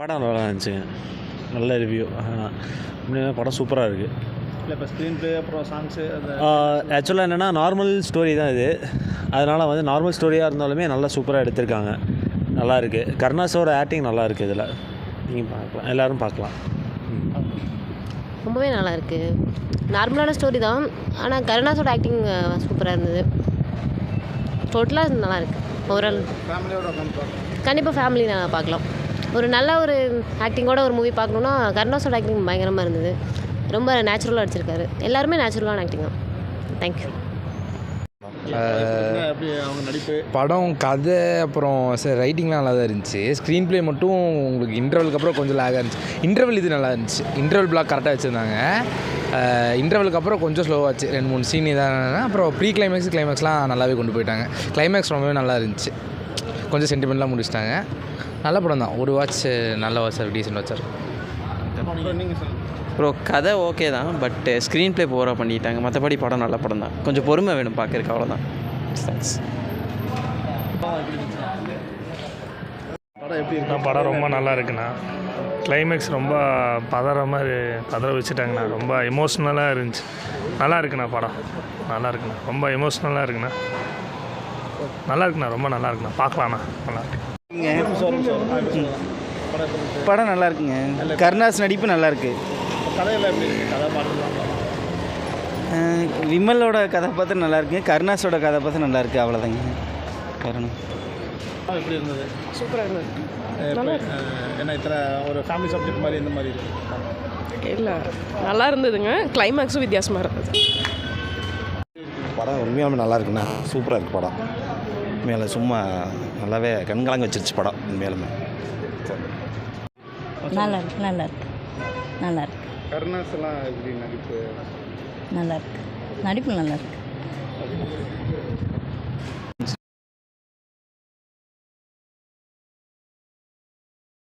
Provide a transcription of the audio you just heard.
படம் நல்லா இருந்துச்சுங்க நல்ல ரிவ்யூ உண்மையாக படம் சூப்பராக இருக்குது இல்லை இப்போ ஸ்க்ரீன் ப்ளே அப்புறம் சாங்ஸு ஆக்சுவலாக என்னென்னா நார்மல் ஸ்டோரி தான் இது. அதனால் வந்து நார்மல் ஸ்டோரியாக இருந்தாலுமே நல்லா சூப்பராக எடுத்திருக்காங்க. நல்லா இருக்குது கருணாஸோட ஆக்டிங் நல்லா இருக்குது இதில். நீங்கள் பார்க்கலாம். எல்லோரும் பார்க்கலாம். ரொம்பவே நல்லா இருக்கு. நார்மலான ஸ்டோரி தான். ஆனால் கருணாஸோட ஆக்டிங் சூப்பராக இருந்தது. டோட்டலாக நல்லா இருக்கு. ஓவரால் கண்டிப்பாக ஃபேமிலி நான் பார்க்கலாம். ஒரு நல்ல ஒரு ஆக்டிங்கோட ஒரு மூவி பார்க்கணுன்னா கருணாஸோட ஆக்டிங் பயங்கரமாக இருந்தது. ரொம்ப நேச்சுரலாக அடிச்சிருக்காரு எல்லாருமே நேச்சுரலான ஆக்டிங் தான். தேங்க்யூ அவங்க படம் கதை அப்புறம் சார் ரைட்டிங்லாம் நல்லா தான் இருந்துச்சு. ஸ்க்ரீன் ப்ளே மட்டும் உங்களுக்கு இன்டர்வலுக்கு அப்புறம் கொஞ்சம் லேகாக இருந்துச்சு. இன்டர்வல் இது நல்லா இருந்துச்சு. இன்டர்வல் பிளாக் கரெக்டாக வச்சுருந்தாங்க. இன்டர்வலுக்கு அப்புறம் கொஞ்சம் ஸ்லோவாச்சு ரெண்டு மூணு சீன் இதாக அப்புறம் ப்ரீ கிளைமேக்ஸ் கிளைமேக்ஸ்லாம் நல்லாவே கொண்டு போயிட்டாங்க. கிளைமேக்ஸ் ரொம்பவே நல்லா இருந்துச்சு. கொஞ்சம் சென்டிமெண்ட்லாம் முடிச்சிட்டாங்க. நல்ல படம் தான். ஒரு வாட்ச் நல்ல watch sir decent watch sir bro கதை ஓகே தான் பட் ஸ்க்ரீன் ப்ளே போராக பண்ணிட்டாங்க. மற்றபடி படம் நல்ல படம் தான். கொஞ்சம் பொறுமை வேணும் பார்க்கறதுக்கு அவ்வளோதான் தேங்க்ஸ் படம் எப்படி இருக்கு? படம் ரொம்ப நல்லா இருக்குண்ணா. கிளைமேக்ஸ் ரொம்ப பதற மாதிரி பதற வச்சுட்டாங்கண்ணா. ரொம்ப எமோஷ்னலாக இருந்துச்சு. நல்லா இருக்குண்ணா படம். நல்லா இருக்குண்ணா. ரொம்ப எமோஷ்னலாக இருக்குண்ணா. நல்லா இருக்குண்ணா ரொம்ப நல்லா இருக்குண்ணா பார்க்கலாண்ணா நல்லா இருக்கு. படம் நல்லா இருக்குங்க கருணாஸ் நடிப்பு நல்லா இருக்கு விமலோட கதாபாத்திரம் நல்லா இருக்கு கருணாஸோட கதாபாத்திரம் நல்லா இருக்கு அவ்வளோதாங்க காரணம் படம் எப்படி இருந்தது சூப்பராக இருந்தது என்ன இத்தனை ஒரு ஃபேமிலி சப்ஜெக்ட் மாதிரி இந்த மாதிரி இல்லை நல்லா இருந்ததுங்க. கிளைமேக்ஸும் வித்தியாசமாக இருந்தது. படம் உண்மையாலுமே நல்லா இருக்குண்ணா. சூப்பராக இருக்குது படம். உண்மையில சும்மா நல்லாவே கண்கலங்க வச்சிருச்சு படம் உண்மையாலுமே. நல்லா இருக்கு நல்லா இருக்கு. நல்லா இருக்கு. கருணாஸ் எல்லாம் எப்படி நடிப்பு? நல்லா இருக்கு. நடிப்பு நல்லா இருக்கு.